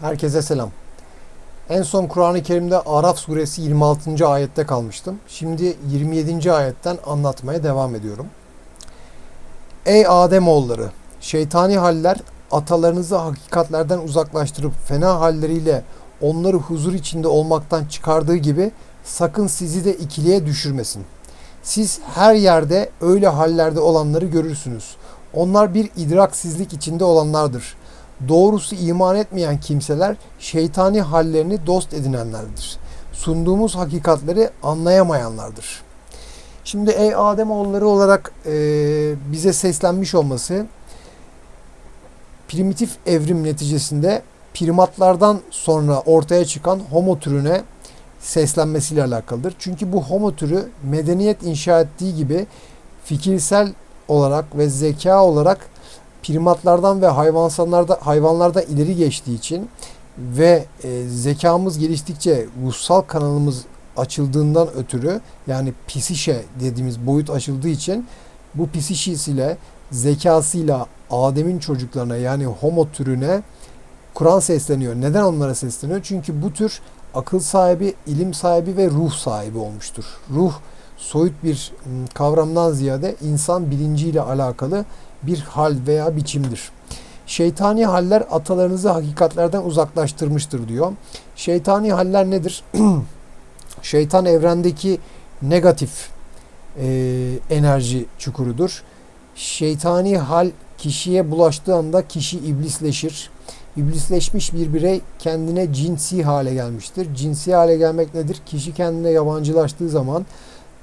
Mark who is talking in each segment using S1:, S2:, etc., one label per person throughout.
S1: Herkese selam. En son Kur'an-ı Kerim'de Araf suresi 26. ayette kalmıştım. Şimdi 27. ayetten anlatmaya devam ediyorum. Ey Ademoğulları! Şeytani haller atalarınızı hakikatlerden uzaklaştırıp fena halleriyle onları huzur içinde olmaktan çıkardığı gibi sakın sizi de ikiliye düşürmesin. Siz her yerde öyle hallerde olanları görürsünüz. Onlar bir idraksizlik içinde olanlardır. Doğrusu iman etmeyen kimseler şeytani hallerini dost edinenlerdir. Sunduğumuz hakikatleri anlayamayanlardır. Şimdi ey Ademoğulları olarak e, bize seslenmiş olması primitif evrim neticesinde primatlardan sonra ortaya çıkan homo türüne seslenmesiyle alakalıdır. Çünkü bu homo türü medeniyet inşa ettiği gibi fikirsel olarak ve zeka olarak primatlardan ve hayvanlarda hayvanlarda ileri geçtiği için ve e, zekamız geliştikçe ruhsal kanalımız açıldığından ötürü yani psişe dediğimiz boyut açıldığı için bu psişisiyle zekasıyla Adem'in çocuklarına yani homo türüne Kur'an sesleniyor. Neden onlara sesleniyor? Çünkü bu tür akıl sahibi, ilim sahibi ve ruh sahibi olmuştur. Ruh soyut bir kavramdan ziyade insan bilinciyle alakalı bir hal veya biçimdir. Şeytani haller atalarınızı hakikatlerden uzaklaştırmıştır diyor. Şeytani haller nedir? Şeytan evrendeki negatif e, enerji çukurudur. Şeytani hal kişiye bulaştığı anda kişi iblisleşir. İblisleşmiş bir birey kendine cinsi hale gelmiştir. Cinsi hale gelmek nedir? Kişi kendine yabancılaştığı zaman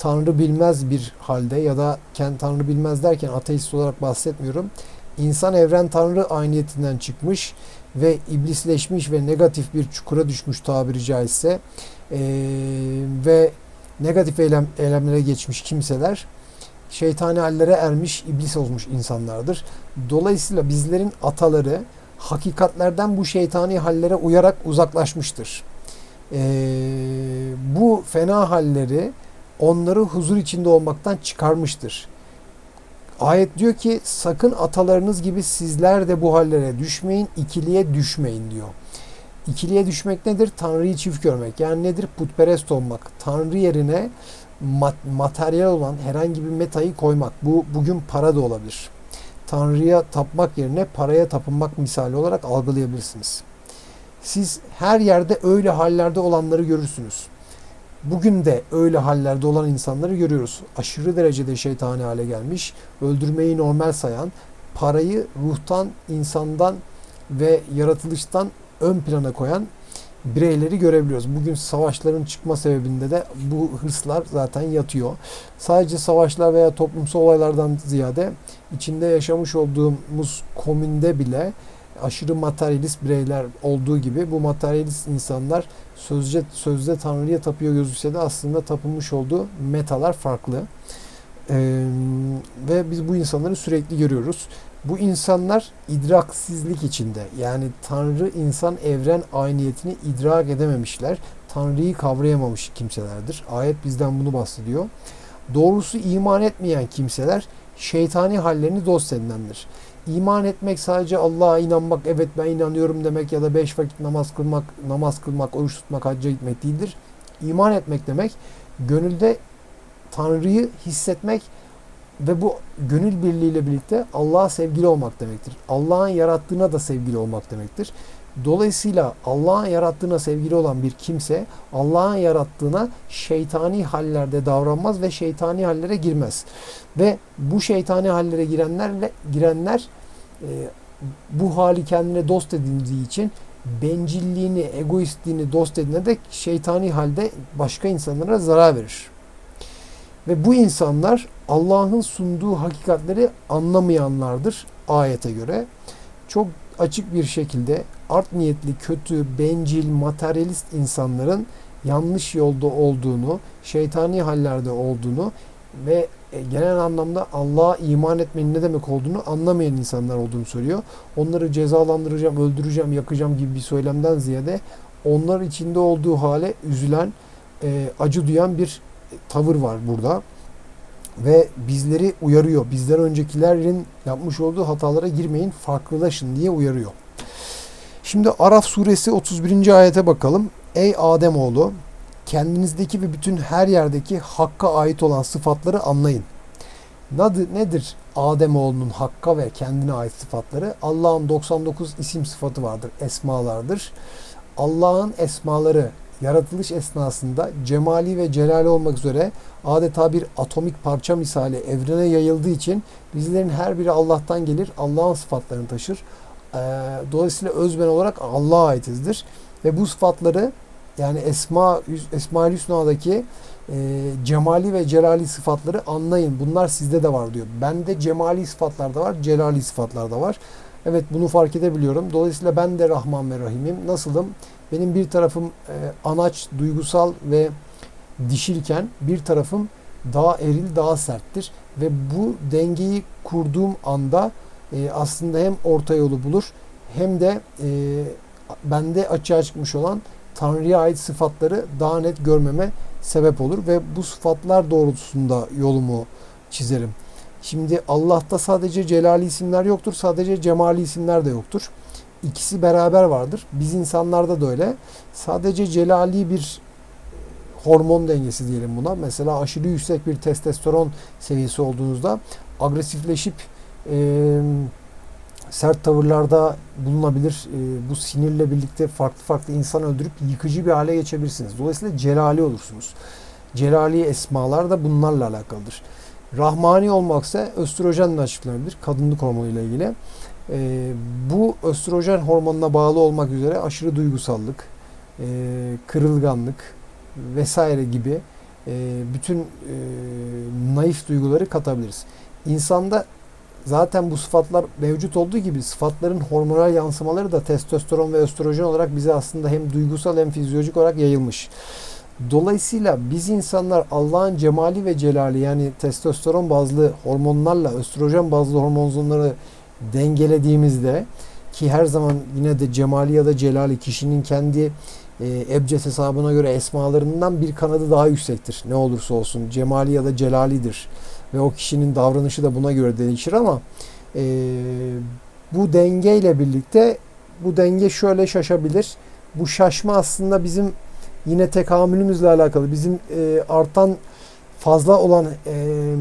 S1: Tanrı bilmez bir halde ya da kendi Tanrı bilmez derken ateist olarak bahsetmiyorum. İnsan evren Tanrı ayniyetinden çıkmış ve iblisleşmiş ve negatif bir çukura düşmüş tabiri caizse ee, ve negatif eylem, eylemlere geçmiş kimseler şeytani hallere ermiş iblis olmuş insanlardır. Dolayısıyla bizlerin ataları hakikatlerden bu şeytani hallere uyarak uzaklaşmıştır. Ee, bu fena halleri onları huzur içinde olmaktan çıkarmıştır. Ayet diyor ki sakın atalarınız gibi sizler de bu hallere düşmeyin, ikiliye düşmeyin diyor. İkiliye düşmek nedir? Tanrı'yı çift görmek. Yani nedir? Putperest olmak. Tanrı yerine mat materyal olan herhangi bir metayı koymak. Bu bugün para da olabilir. Tanrı'ya tapmak yerine paraya tapınmak misali olarak algılayabilirsiniz. Siz her yerde öyle hallerde olanları görürsünüz. Bugün de öyle hallerde olan insanları görüyoruz. Aşırı derecede şeytani hale gelmiş, öldürmeyi normal sayan, parayı ruhtan, insandan ve yaratılıştan ön plana koyan bireyleri görebiliyoruz. Bugün savaşların çıkma sebebinde de bu hırslar zaten yatıyor. Sadece savaşlar veya toplumsal olaylardan ziyade içinde yaşamış olduğumuz komünde bile aşırı materyalist bireyler olduğu gibi bu materyalist insanlar sözce sözde Tanrı'ya tapıyor gözükse de aslında tapınmış olduğu metalar farklı. Ee, ve biz bu insanları sürekli görüyoruz. Bu insanlar idraksizlik içinde. Yani Tanrı insan evren ayniyetini idrak edememişler. Tanrı'yı kavrayamamış kimselerdir. Ayet bizden bunu bahsediyor. Doğrusu iman etmeyen kimseler şeytani hallerini dost edinendir. İman etmek sadece Allah'a inanmak, evet ben inanıyorum demek ya da beş vakit namaz kılmak, namaz kılmak, oruç tutmak, hacca gitmek değildir. İman etmek demek gönülde Tanrı'yı hissetmek ve bu gönül birliğiyle birlikte Allah'a sevgili olmak demektir. Allah'ın yarattığına da sevgili olmak demektir. Dolayısıyla Allah'ın yarattığına sevgili olan bir kimse Allah'ın yarattığına şeytani hallerde davranmaz ve şeytani hallere girmez. Ve bu şeytani hallere girenlerle girenler e, bu hali kendine dost edindiği için bencilliğini, egoistliğini dost edinerek şeytani halde başka insanlara zarar verir. Ve bu insanlar Allah'ın sunduğu hakikatleri anlamayanlardır ayete göre. Çok açık bir şekilde art niyetli, kötü, bencil, materyalist insanların yanlış yolda olduğunu, şeytani hallerde olduğunu ve genel anlamda Allah'a iman etmenin ne demek olduğunu anlamayan insanlar olduğunu söylüyor. Onları cezalandıracağım, öldüreceğim, yakacağım gibi bir söylemden ziyade onlar içinde olduğu hale üzülen, acı duyan bir tavır var burada. Ve bizleri uyarıyor. Bizden öncekilerin yapmış olduğu hatalara girmeyin, farklılaşın diye uyarıyor. Şimdi Araf suresi 31. ayete bakalım. Ey Ademoğlu kendinizdeki ve bütün her yerdeki Hakk'a ait olan sıfatları anlayın. Nedir, nedir Ademoğlunun Hakk'a ve kendine ait sıfatları? Allah'ın 99 isim sıfatı vardır, esmalardır. Allah'ın esmaları yaratılış esnasında cemali ve celali olmak üzere adeta bir atomik parça misali evrene yayıldığı için bizlerin her biri Allah'tan gelir, Allah'ın sıfatlarını taşır. Ee, Dolayısıyla özben olarak Allah'a aitizdir. Ve bu sıfatları yani Esma Esma-ül Hüsna'daki e, cemali ve celali sıfatları anlayın. Bunlar sizde de var diyor. Bende cemali sıfatlar da var, celali sıfatlar da var. Evet bunu fark edebiliyorum. Dolayısıyla ben de Rahman ve Rahim'im. Nasılım? Benim bir tarafım e, anaç, duygusal ve dişilken bir tarafım daha eril, daha serttir. Ve bu dengeyi kurduğum anda e, aslında hem orta yolu bulur hem de e, bende açığa çıkmış olan Tanrı'ya ait sıfatları daha net görmeme sebep olur ve bu sıfatlar doğrultusunda yolumu çizerim. Şimdi Allah'ta sadece celali isimler yoktur, sadece cemali isimler de yoktur. İkisi beraber vardır. Biz insanlarda da öyle. Sadece celali bir hormon dengesi diyelim buna. Mesela aşırı yüksek bir testosteron seviyesi olduğunuzda agresifleşip e, sert tavırlarda bulunabilir. E, bu sinirle birlikte farklı farklı insan öldürüp yıkıcı bir hale geçebilirsiniz. Dolayısıyla celali olursunuz. Celali esmalar da bunlarla alakalıdır. Rahmani olmaksa östrojenle açıklanabilir. Kadınlık hormonu ile ilgili. E, bu östrojen hormonuna bağlı olmak üzere aşırı duygusallık, e, kırılganlık vesaire gibi e, bütün e, naif duyguları katabiliriz. İnsanda zaten bu sıfatlar mevcut olduğu gibi sıfatların hormonal yansımaları da testosteron ve östrojen olarak bize aslında hem duygusal hem fizyolojik olarak yayılmış. Dolayısıyla biz insanlar Allah'ın cemali ve celali yani testosteron bazlı hormonlarla östrojen bazlı hormonları dengelediğimizde ki her zaman yine de cemali ya da celali kişinin kendi e, ebced hesabına göre esmalarından bir kanadı daha yüksektir. Ne olursa olsun cemali ya da celalidir ve o kişinin davranışı da buna göre değişir ama e, bu dengeyle birlikte bu denge şöyle şaşabilir. Bu şaşma aslında bizim yine tekamülümüzle alakalı. Bizim e, artan fazla olan e,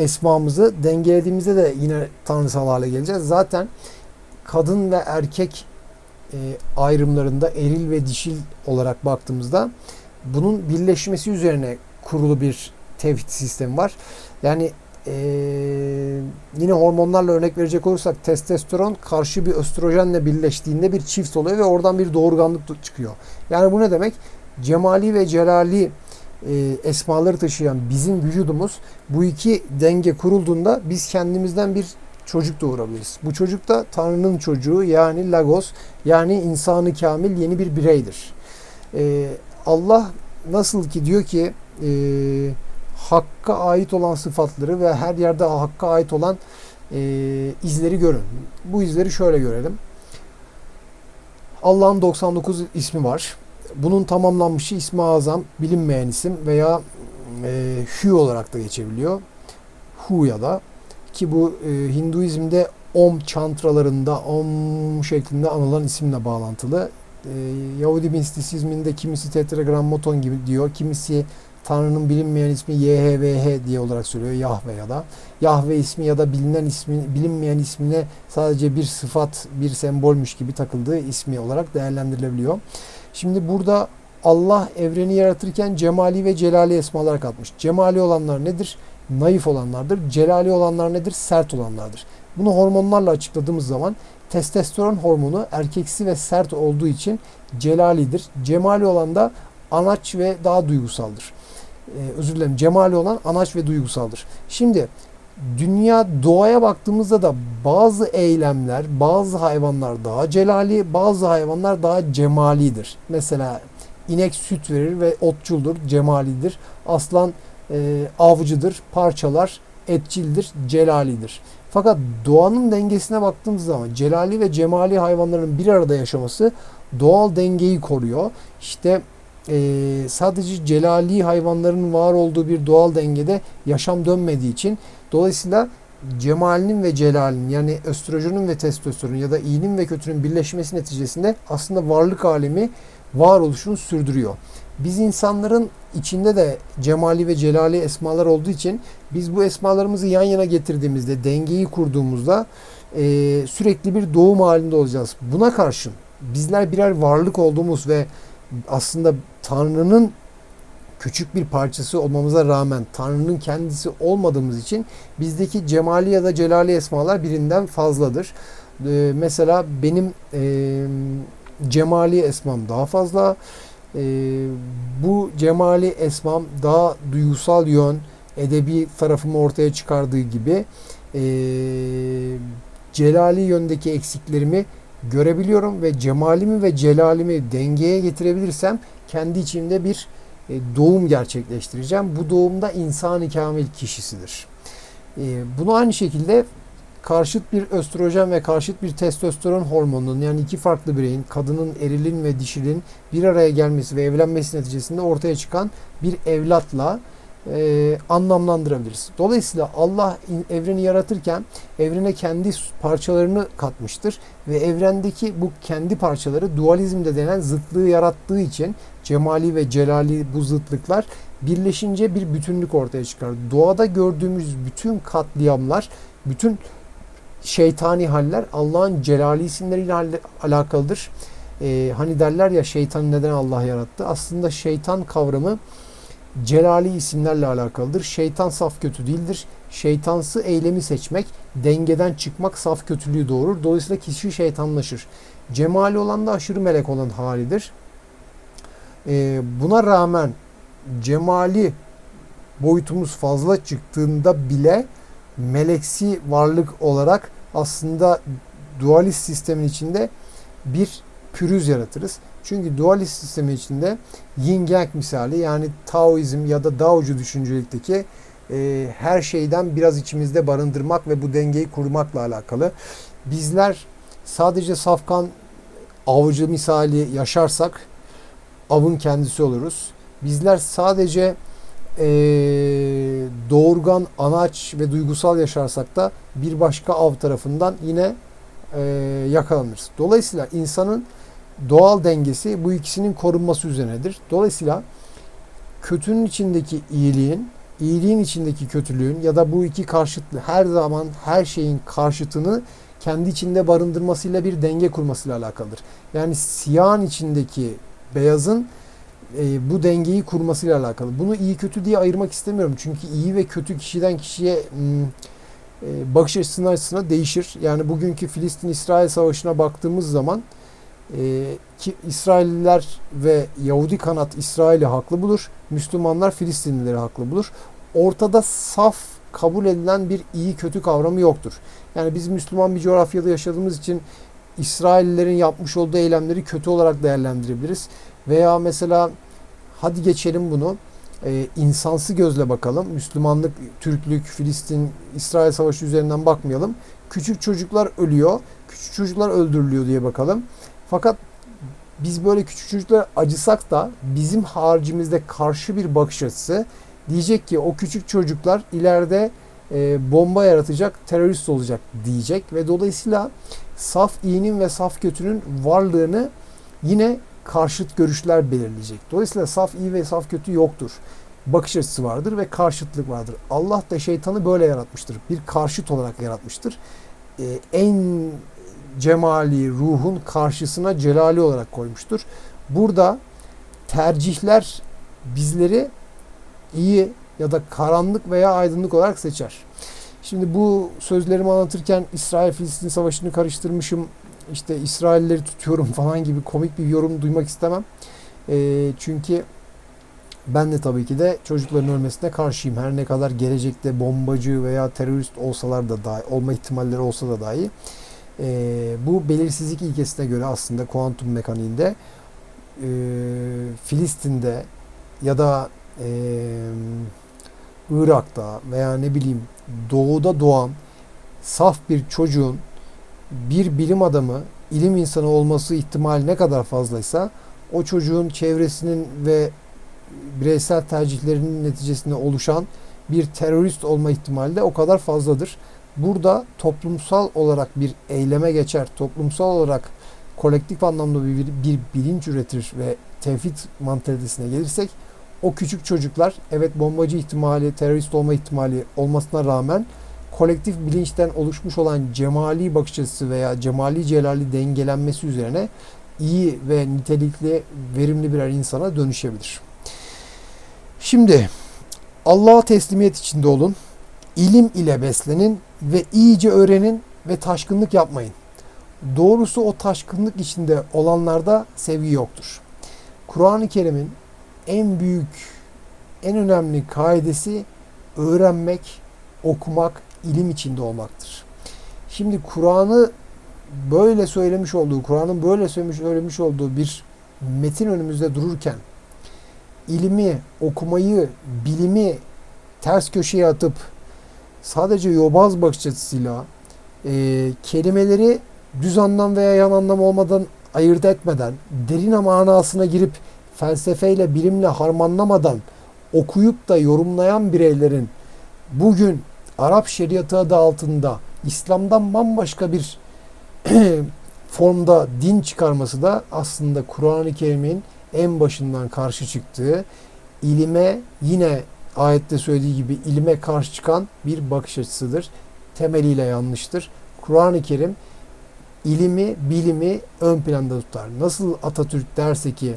S1: esmamızı dengelediğimizde de yine tanrısal hale geleceğiz. Zaten kadın ve erkek e, ayrımlarında eril ve dişil olarak baktığımızda bunun birleşmesi üzerine kurulu bir tevhid sistemi var. Yani e, yine hormonlarla örnek verecek olursak testosteron karşı bir östrojenle birleştiğinde bir çift oluyor ve oradan bir doğurganlık çıkıyor. Yani bu ne demek? Cemali ve celali e, esmaları taşıyan bizim vücudumuz bu iki denge kurulduğunda biz kendimizden bir çocuk doğurabiliriz. Bu çocuk da Tanrı'nın çocuğu yani Lagos yani insanı kamil yeni bir bireydir. E, Allah nasıl ki diyor ki e, Hakk'a ait olan sıfatları ve her yerde Hakk'a ait olan e, izleri görün. Bu izleri şöyle görelim. Allah'ın 99 ismi var. Bunun tamamlanmışı ismi azam, bilinmeyen isim veya e, Hü olarak da geçebiliyor. Hu ya da ki bu e, Hinduizm'de Om çantralarında Om şeklinde anılan isimle bağlantılı. E, Yahudi mistisizminde kimisi tetragrammaton gibi diyor, kimisi Tanrı'nın bilinmeyen ismi YHVH diye olarak söylüyor Yahve ya da. Yahve ismi ya da bilinen ismi, bilinmeyen ismine sadece bir sıfat, bir sembolmüş gibi takıldığı ismi olarak değerlendirilebiliyor. Şimdi burada Allah evreni yaratırken cemali ve celali esmalar katmış. Cemali olanlar nedir? Naif olanlardır. Celali olanlar nedir? Sert olanlardır. Bunu hormonlarla açıkladığımız zaman testosteron hormonu erkeksi ve sert olduğu için celalidir. Cemali olan da anaç ve daha duygusaldır. Ee, özür dilerim cemali olan anaç ve duygusaldır. Şimdi dünya doğaya baktığımızda da bazı eylemler, bazı hayvanlar daha celali, bazı hayvanlar daha cemalidir. Mesela inek süt verir ve otçuldur, cemalidir. Aslan e, avcıdır, parçalar, etçildir, celalidir. Fakat doğanın dengesine baktığımız zaman celali ve cemali hayvanların bir arada yaşaması doğal dengeyi koruyor. İşte e, sadece celali hayvanların var olduğu bir doğal dengede yaşam dönmediği için dolayısıyla cemalinin ve celalinin yani östrojenin ve testosteronun ya da iyinin ve kötünün birleşmesi neticesinde aslında varlık alemi varoluşunu sürdürüyor. Biz insanların içinde de cemali ve celali esmalar olduğu için biz bu esmalarımızı yan yana getirdiğimizde, dengeyi kurduğumuzda e, sürekli bir doğum halinde olacağız. Buna karşın bizler birer varlık olduğumuz ve aslında Tanrı'nın küçük bir parçası olmamıza rağmen Tanrı'nın kendisi olmadığımız için bizdeki cemali ya da celali esmalar birinden fazladır. Ee, mesela benim e, cemali esmam daha fazla. E, bu cemali esmam daha duygusal yön, edebi tarafımı ortaya çıkardığı gibi e, celali yöndeki eksiklerimi görebiliyorum ve cemalimi ve celalimi dengeye getirebilirsem kendi içimde bir doğum gerçekleştireceğim. Bu doğumda insan-ı kamil kişisidir. E, bunu aynı şekilde karşıt bir östrojen ve karşıt bir testosteron hormonunun yani iki farklı bireyin kadının erilin ve dişilin bir araya gelmesi ve evlenmesi neticesinde ortaya çıkan bir evlatla e, anlamlandırabiliriz. Dolayısıyla Allah evreni yaratırken evrene kendi parçalarını katmıştır ve evrendeki bu kendi parçaları dualizmde denen zıtlığı yarattığı için cemali ve celali bu zıtlıklar birleşince bir bütünlük ortaya çıkar. Doğada gördüğümüz bütün katliamlar, bütün şeytani haller Allah'ın celali isimleriyle alakalıdır. Ee, hani derler ya şeytan neden Allah yarattı? Aslında şeytan kavramı celali isimlerle alakalıdır. Şeytan saf kötü değildir. Şeytansı eylemi seçmek, dengeden çıkmak saf kötülüğü doğurur. Dolayısıyla kişi şeytanlaşır. Cemali olan da aşırı melek olan halidir. Ee, buna rağmen cemali boyutumuz fazla çıktığında bile meleksi varlık olarak aslında dualist sistemin içinde bir pürüz yaratırız. Çünkü dualist sistemi içinde yin yang misali yani Taoizm ya da Daocu düşüncelikteki e, her şeyden biraz içimizde barındırmak ve bu dengeyi kurmakla alakalı. Bizler sadece safkan avcı misali yaşarsak avın kendisi oluruz. Bizler sadece e, doğurgan, anaç ve duygusal yaşarsak da bir başka av tarafından yine e, yakalanırız. Dolayısıyla insanın doğal dengesi bu ikisinin korunması üzerinedir. Dolayısıyla kötünün içindeki iyiliğin, iyiliğin içindeki kötülüğün ya da bu iki karşıtlı her zaman her şeyin karşıtını kendi içinde barındırmasıyla bir denge kurmasıyla alakalıdır. Yani siyahın içindeki beyazın e, bu dengeyi kurmasıyla alakalı. Bunu iyi kötü diye ayırmak istemiyorum. Çünkü iyi ve kötü kişiden kişiye hmm, e, bakış açısına açısına değişir. Yani bugünkü Filistin-İsrail savaşına baktığımız zaman e, ki İsrailliler ve Yahudi kanat İsrail'i haklı bulur. Müslümanlar Filistinlileri haklı bulur. Ortada saf kabul edilen bir iyi kötü kavramı yoktur. Yani biz Müslüman bir coğrafyada yaşadığımız için İsraillilerin yapmış olduğu eylemleri kötü olarak değerlendirebiliriz. Veya mesela hadi geçelim bunu e, insansı gözle bakalım. Müslümanlık, Türklük, Filistin, İsrail savaşı üzerinden bakmayalım. Küçük çocuklar ölüyor, küçük çocuklar öldürülüyor diye bakalım. Fakat biz böyle küçük çocuklara acısak da bizim haricimizde karşı bir bakış açısı diyecek ki o küçük çocuklar ileride e, bomba yaratacak, terörist olacak diyecek ve dolayısıyla saf iyinin ve saf kötünün varlığını yine karşıt görüşler belirleyecek. Dolayısıyla saf iyi ve saf kötü yoktur. Bakış açısı vardır ve karşıtlık vardır. Allah da şeytanı böyle yaratmıştır. Bir karşıt olarak yaratmıştır. Ee, en cemali ruhun karşısına celali olarak koymuştur. Burada tercihler bizleri iyi ya da karanlık veya aydınlık olarak seçer. Şimdi bu sözlerimi anlatırken İsrail-Filistin savaşını karıştırmışım. İşte İsrailleri tutuyorum falan gibi komik bir yorum duymak istemem. E, çünkü ben de tabii ki de çocukların ölmesine karşıyım. Her ne kadar gelecekte bombacı veya terörist olsalar da dahi, olma ihtimalleri olsa da dahi. E, bu belirsizlik ilkesine göre aslında kuantum mekaniğinde e, Filistin'de ya da e, Irak'ta veya ne bileyim doğuda doğan saf bir çocuğun bir bilim adamı, ilim insanı olması ihtimali ne kadar fazlaysa o çocuğun çevresinin ve bireysel tercihlerinin neticesinde oluşan bir terörist olma ihtimali de o kadar fazladır. Burada toplumsal olarak bir eyleme geçer, toplumsal olarak kolektif anlamda bir, bir bilinç üretir ve tevhid mantalitesine gelirsek o küçük çocuklar evet bombacı ihtimali, terörist olma ihtimali olmasına rağmen kolektif bilinçten oluşmuş olan cemali bakış açısı veya cemali celali dengelenmesi üzerine iyi ve nitelikli, verimli birer insana dönüşebilir. Şimdi Allah'a teslimiyet içinde olun. ilim ile beslenin ve iyice öğrenin ve taşkınlık yapmayın. Doğrusu o taşkınlık içinde olanlarda sevgi yoktur. Kur'an-ı Kerim'in en büyük, en önemli kaidesi öğrenmek, okumak, ilim içinde olmaktır. Şimdi Kur'an'ı böyle söylemiş olduğu, Kur'an'ın böyle söylemiş, söylemiş olduğu bir metin önümüzde dururken ilmi, okumayı, bilimi ters köşeye atıp sadece yobaz bakış açısıyla e, kelimeleri düz anlam veya yan anlam olmadan ayırt etmeden, derin manasına girip felsefeyle, bilimle harmanlamadan okuyup da yorumlayan bireylerin bugün Arap şeriatı adı altında İslam'dan bambaşka bir formda din çıkarması da aslında Kur'an-ı Kerim'in en başından karşı çıktığı, ilime yine ayette söylediği gibi ilime karşı çıkan bir bakış açısıdır. Temeliyle yanlıştır. Kur'an-ı Kerim ilimi, bilimi ön planda tutar. Nasıl Atatürk derse ki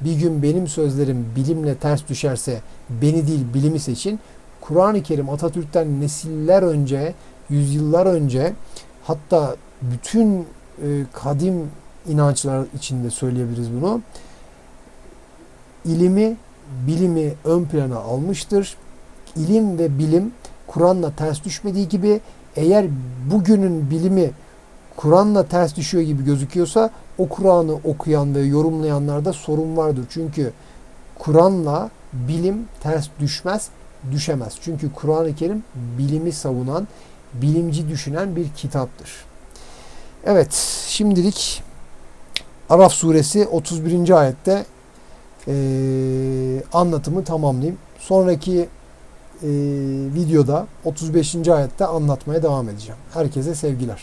S1: bir gün benim sözlerim bilimle ters düşerse beni değil bilimi seçin. Kur'an-ı Kerim Atatürk'ten nesiller önce, yüzyıllar önce hatta bütün e, kadim inançlar içinde söyleyebiliriz bunu. İlimi, bilimi ön plana almıştır. İlim ve bilim Kur'an'la ters düşmediği gibi eğer bugünün bilimi Kur'an'la ters düşüyor gibi gözüküyorsa o Kur'an'ı okuyan ve yorumlayanlarda sorun vardır. Çünkü Kur'an'la bilim ters düşmez, düşemez. Çünkü Kur'an-ı Kerim bilimi savunan, bilimci düşünen bir kitaptır. Evet, şimdilik Araf suresi 31. ayette e, anlatımı tamamlayayım. Sonraki e, videoda 35. ayette anlatmaya devam edeceğim. Herkese sevgiler.